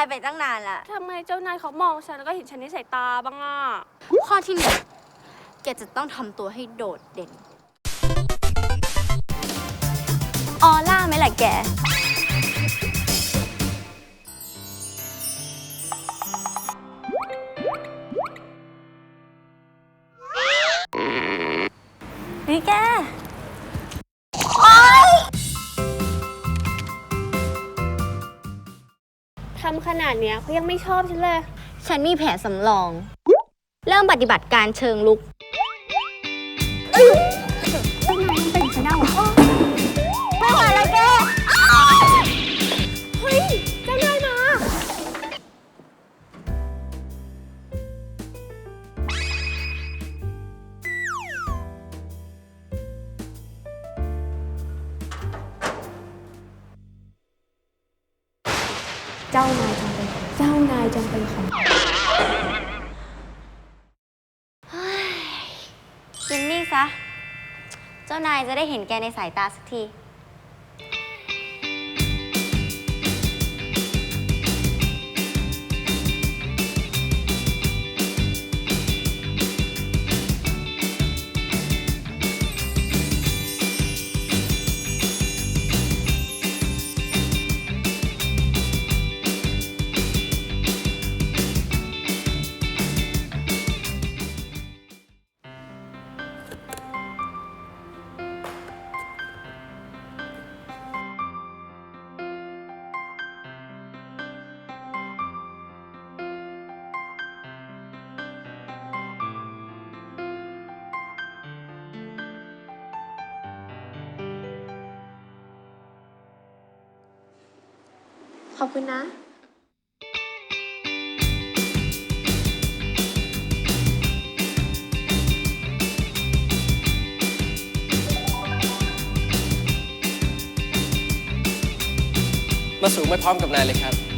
ายไปตั้งนานละทำไมเจ้านายเขามองฉันแล้วก็เห็นฉันในสายตาบ้างอะ ข้อที่หนึ่งแกจะต้องทำตัวให้โดดเด่น ออล่าไหมล่ะแก นี่แก ทำขนาดเนี้ยเขายังไม่ชอบฉันเลย ฉันมีแผนสำรอง เริ่มปฏิบัติการเชิงลุก เจ้านายจงเป็นของเจ้านายจงเป็นของกินนี่ซะ เจ้านายจะได้เห็นแกในสายตาสักที ขอบคุณนะมาสูงไม่พร้อมกับนายเลยครับ